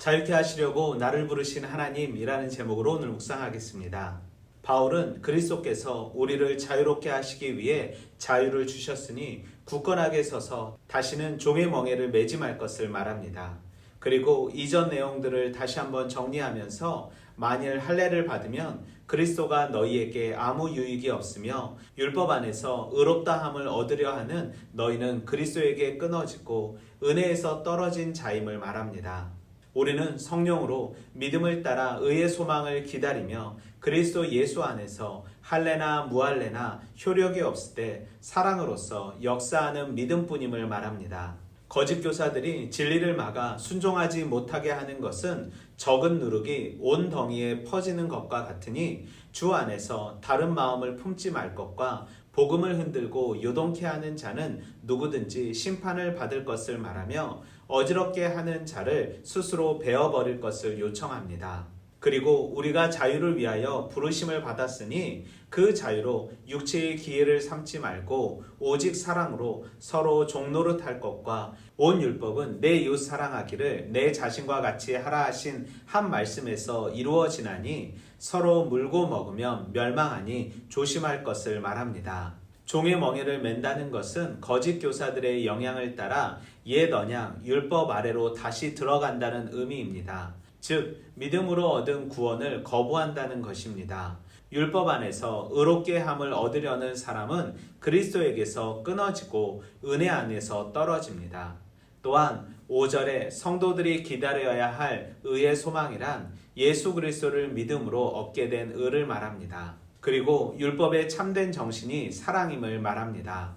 자유케 하시려고 나를 부르신 하나님이라는 제목으로 오늘 묵상하겠습니다. 바울은 그리스도께서 우리를 자유롭게 하시기 위해 자유를 주셨으니 굳건하게 서서 다시는 종의 멍에를 매지 말 것을 말합니다. 그리고 이전 내용들을 다시 한번 정리하면서 만일 할례를 받으면 그리스도가 너희에게 아무 유익이 없으며 율법 안에서 의롭다함을 얻으려 하는 너희는 그리스도에게 끊어지고 은혜에서 떨어진 자임을 말합니다. 우리는 성령으로 믿음을 따라 의의 소망을 기다리며 그리스도 예수 안에서 할례나 무할례나 효력이 없을 때 사랑으로서 역사하는 믿음뿐임을 말합니다. 거짓 교사들이 진리를 막아 순종하지 못하게 하는 것은 적은 누룩이 온 덩이에 퍼지는 것과 같으니 주 안에서 다른 마음을 품지 말 것과 복음을 흔들고 요동케 하는 자는 누구든지 심판을 받을 것을 말하며 어지럽게 하는 자를 스스로 베어버릴 것을 요청합니다. 그리고 우리가 자유를 위하여 부르심을 받았으니 그 자유로 육체의 기회를 삼지 말고 오직 사랑으로 서로 종노릇 할 것과 온 율법은 내 이웃 사랑하기를 내 자신과 같이 하라 하신 한 말씀에서 이루어지나니 서로 물고 먹으면 멸망하니 조심할 것을 말합니다. 종의 멍에를 맨다는 것은 거짓 교사들의 영향을 따라 옛 언약 율법 아래로 다시 들어간다는 의미입니다. 즉 믿음으로 얻은 구원을 거부한다는 것입니다. 율법 안에서 의롭게 함을 얻으려는 사람은 그리스도에게서 끊어지고 은혜 안에서 떨어집니다. 또한 5절에 성도들이 기다려야 할 의의 소망이란 예수 그리스도를 믿음으로 얻게 된 의를 말합니다. 그리고 율법의 참된 정신이 사랑임을 말합니다.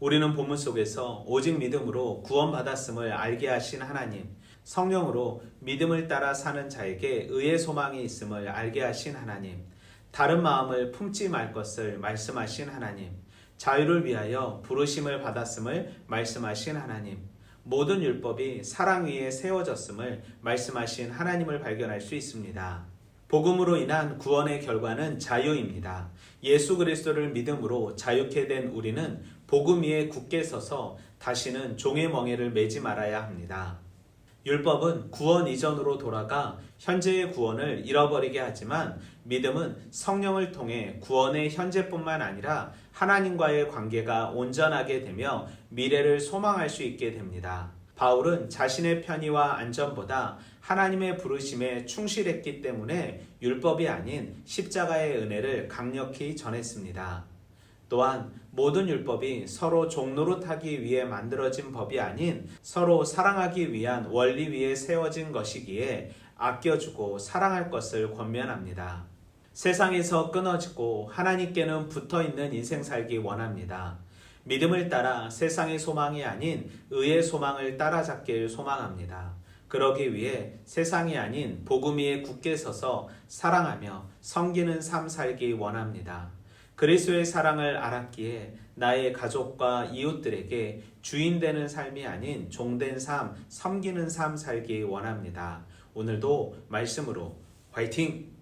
우리는 본문 속에서 오직 믿음으로 구원받았음을 알게 하신 하나님, 성령으로 믿음을 따라 사는 자에게 의의 소망이 있음을 알게 하신 하나님, 다른 마음을 품지 말 것을 말씀하신 하나님, 자유를 위하여 부르심을 받았음을 말씀하신 하나님, 모든 율법이 사랑 위에 세워졌음을 말씀하신 하나님을 발견할 수 있습니다. 복음으로 인한 구원의 결과는 자유입니다. 예수 그리스도를 믿음으로 자유케 된 우리는 복음 위에 굳게 서서 다시는 종의 멍에를 매지 말아야 합니다. 율법은 구원 이전으로 돌아가 현재의 구원을 잃어버리게 하지만 믿음은 성령을 통해 구원의 현재뿐만 아니라 하나님과의 관계가 온전하게 되며 미래를 소망할 수 있게 됩니다. 바울은 자신의 편의와 안전보다 하나님의 부르심에 충실했기 때문에 율법이 아닌 십자가의 은혜를 강력히 전했습니다. 또한 모든 율법이 서로 종노릇하기 위해 만들어진 법이 아닌 서로 사랑하기 위한 원리 위에 세워진 것이기에 아껴주고 사랑할 것을 권면합니다. 세상에서 끊어지고 하나님께는 붙어 있는 인생 살기 원합니다. 믿음을 따라 세상의 소망이 아닌 의의 소망을 따라잡길 소망합니다. 그러기 위해 세상이 아닌 복음 위에 굳게 서서 사랑하며 섬기는 삶 살기 원합니다. 그리스도의 사랑을 알았기에 나의 가족과 이웃들에게 주인 되는 삶이 아닌 종된 삶, 섬기는 삶 살기 원합니다. 오늘도 말씀으로 화이팅!